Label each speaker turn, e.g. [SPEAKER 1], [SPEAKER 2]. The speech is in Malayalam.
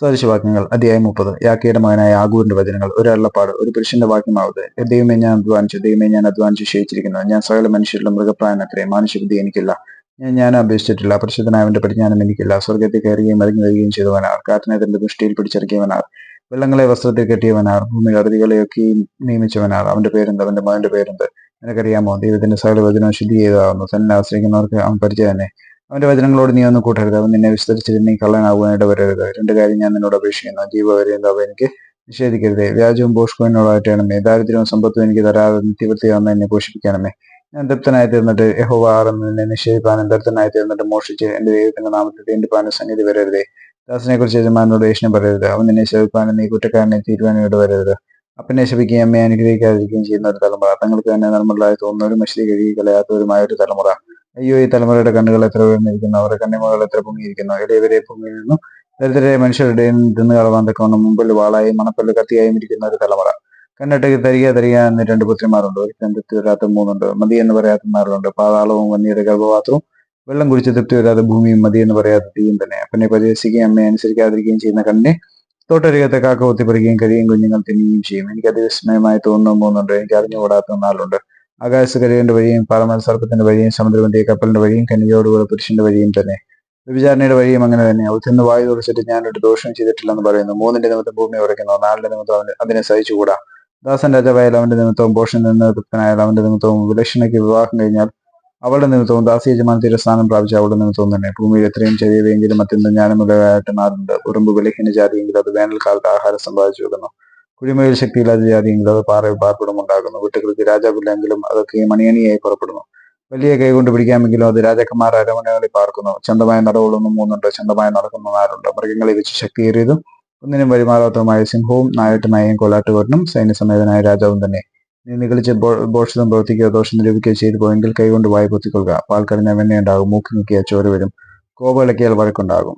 [SPEAKER 1] സദൃശവാക്യങ്ങൾ അധ്യായം മുപ്പത്. യാക്കയുടെ മകനായ ആഗൂറിന്റെ വചനങ്ങൾ. ഒരു ഒരു പുരുഷന്റെ വാക്യമാവത് ദൈവമേ ഞാൻ അധ്വാനിച്ചു. ദൈവമേ ഞാൻ അധ്വാനിച്ചു ക്ഷയിച്ചിരിക്കുന്നു ഞാൻ സകല മനുഷ്യരിലും മൃഗപ്രായം അത്രേ. മനുഷ്യബുദ്ധി എനിക്കില്ല. ഞാൻ ഞാൻ അപേക്ഷിച്ചിട്ടില്ല. പരിശുദ്ധനായവന്റെ പരിജ്ഞാനം എനിക്കില്ല. സ്വർഗത്തിൽ കയറുകയും ഇറങ്ങി വരികയും ചെയ്തവനാർ. കാറ്റിനെ തന്റെ ദൃഷ്ടിയിൽ പിടിച്ചിറക്കിയവനാർ വെള്ളങ്ങളെ വസ്ത്രത്തിൽ കെട്ടിയവനാർ. ഭൂമി അതിഥികളെയൊക്കെയും നിയമിച്ചവനാർ. അവന്റെ പേരെന്ത്? അവന്റെ മകന്റെ പേരെന്ത്? നിനക്കറിയാമോ? ദൈവത്തിന്റെ സകല വചനം ശുദ്ധി ചെയ്തതാകുന്നു തന്നെ ആശ്രയിക്കുന്നവർക്ക് അവൻ പരിചയം തന്നെ അവന്റെ വചനങ്ങളോട് നീ ഒന്നും കൂട്ടരുത്. അവൻ നിന്നെ വിസ്തരിച്ചിട്ട് നീ വരരുത്. രണ്ട് കാര്യം ഞാൻ നിന്നോട് അപേക്ഷിക്കുന്നു. ജീവവരെയും അവ എനിക്ക് നിഷേധിക്കരുതേ. വ്യാജവും പോഷ്കുവിനോടായിട്ടാണമേ ദാരിദ്ര്യവും സമ്പത്തും എനിക്ക് തരാതെ നിത്യവൃത്തിയാണെന്ന് എന്നെ പോഷിപ്പിക്കണമേ. ഞാൻ തൃപ്തനായി തീർന്നിട്ട് യഹോ ആറെന്ന് നിന്നെ നിഷേധിപ്പാനും ദരിദ്രനായി തീർന്നിട്ട് മോഷിച്ച് എന്റെ ദൈവത്തിന്റെ നാമത്തിൽ തീണ്ടിപ്പാനും സംഗതി വരരുതേ. ദാസിനെ കുറിച്ച് യജമാനോട് യേശനം പറയരുത്. അവൻ നിന്നെ ശപിപ്പാനും നീ കുറ്റക്കാരനെ തീരുവാനോട് വരരുത്. അപ്പനെ ശപിക്കുകയും അമ്മയെ അനുഗ്രഹിക്കാതിരിക്കുകയും ചെയ്യുന്ന ഒരു തലമുറ. തങ്ങൾക്ക് തന്നെ നിർമ്മലായി തോന്നുന്നവരും മഷി കഴുകി കളയാത്തവരുമായ ഒരു തലമുറ. അയ്യോ ഈ തലമുറയുടെ കണ്ണുകൾ എത്ര ഉയർന്നിരിക്കുന്നു അവരുടെ കണ്ണിമകൾ എത്ര പൊങ്ങിയിരിക്കുന്നു. ഇടയവരെ പൊങ്ങി നിന്നു ദരിദ്രരെ മനുഷ്യരുടെ തിന്നു കളവാൻ തക്കവണ്ണം മുമ്പിൽ വാളായും മണപ്പല്ല് കത്തിയായും ഇരിക്കുന്ന ഒരു തലമുറ. കണ്ണിട്ട് തരിക തരിക എന്ന് രണ്ട് പുത്രിമാരുണ്ട്. ഒരിക്കലും തൃപ്തി വരാത്ത മൂന്നുണ്ട്. മതി എന്ന് പറയാത്ത നാറുണ്ട് പാതാളവും വന്നിയുടെ ഗർഭപാത്രവും വെള്ളം കുടിച്ച് തൃപ്തി വരാതെ ഭൂമിയും മതി എന്ന് പറയാത്ത തീയും തന്നെ. അപ്പനെ പരിഹസിക്കുകയും അമ്മയെ അനുസരിക്കാതിരിക്കുകയും ചെയ്യുന്ന കണ്ണിനെ തൊട്ടരികത്തെ കാക്ക ഒത്തിപ്പറിക്കുകയും കഴിയും കുഞ്ഞുങ്ങൾ തിന്നുകയും ചെയ്യും. എനിക്ക് അതിവിസ്മയമായി തോന്നുന്നു മൂന്നുണ്ട്. എനിക്ക് അറിഞ്ഞുകൂടാത്ത നാളുണ്ട് ആകാശകരയുടെ വഴിയും പാറമൽ സർപ്പത്തിന്റെ വഴിയും സമുദ്രമന്റെ കപ്പലിന്റെ വഴിയും കന്യകയോടുകൂടെ പുരുഷന്റെ വഴിയും തന്നെ. വ്യഭിചാരണയുടെ വഴിയും അങ്ങനെ തന്നെ. അവത്തിന്ന് വായു തുറച്ചിട്ട് ഞാനൊരു ദോഷം ചെയ്തിട്ടില്ലെന്ന് പറയുന്നു. മൂന്നിന്റെ നിമിത്തം ഭൂമി ഉറയ്ക്കുന്നു. നാലിന്റെ നിമിത്തം അതിനെ സഹിച്ചുകൂടാ. ദാസൻ രാജാവായാൽ അവന്റെ നിമിത്തവും പോഷൻ നിന്ന് തൃപ്തനായാൽ അവന്റെ നിമിത്തവും വിലക്ഷണയ്ക്ക് വിവാഹം കഴിഞ്ഞാൽ അവളുടെ നിമിത്തവും ദാസി യജമാനത്തിന്റെ സ്ഥാനം പ്രാപിച്ച അവളുടെ നിമിത്തവും തന്നെ. ഭൂമിയിൽ എത്രയും ചെറിയവയെങ്കിലും അത്യന്തം ജ്ഞാനമുള്ളതായിട്ട് മാറുന്നുണ്ട്. ഉറുമ്പ് വിലഹീന ജാതിയെങ്കിലും അത് വേനൽക്കാലത്ത് ആഹാരം സമ്പാദിച്ചു വെക്കുന്നു. കുഴിമയിൽ ശക്തിയില്ലാത്ത ജാതിയെങ്കിലും അത് പാറയിൽ പാർപ്പിടം ഉണ്ടാക്കുന്നു. വീട്ടുകൾക്ക് രാജാവില്ലെങ്കിലും അതൊക്കെ മണിയണിയായി പുറപ്പെടുന്നു. വലിയ കൈ കൊണ്ട് പിടിക്കാമെങ്കിലും അത് രാജാക്കന്മാർ അരമനകളിൽ പാർക്കുന്നു. ചന്തമായ നടവുകളൊന്നും മൂന്നുണ്ട്. ചന്തമായി നടക്കുന്ന നാലുണ്ട് മൃഗങ്ങളെ വെച്ച് ശക്തിയേറിയതും ഒന്നിനും വഴിമാറാത്തതുമായ സിംഹവും നായട്ട് നായയും കൊലാട്ടുകൊരനും സൈന്യസമേതനായ രാജാവും തന്നെ. നീ നികളിച്ച് ബോഷതം പ്രവർത്തിക്കുകയോ ദോഷം നിരൂപിക്കുകയോ ചെയ്തു പോയെങ്കിൽ കൈകൊണ്ട് വായ്പൊത്തിക്കൊള്ളുക പാൽ കറിഞ്ഞ വെണ്ണയുണ്ടാകും. മൂക്കി നോക്കിയാൽ ചോര വരും. കോപ ഇളക്കിയാൽ വഴക്കുണ്ടാകും.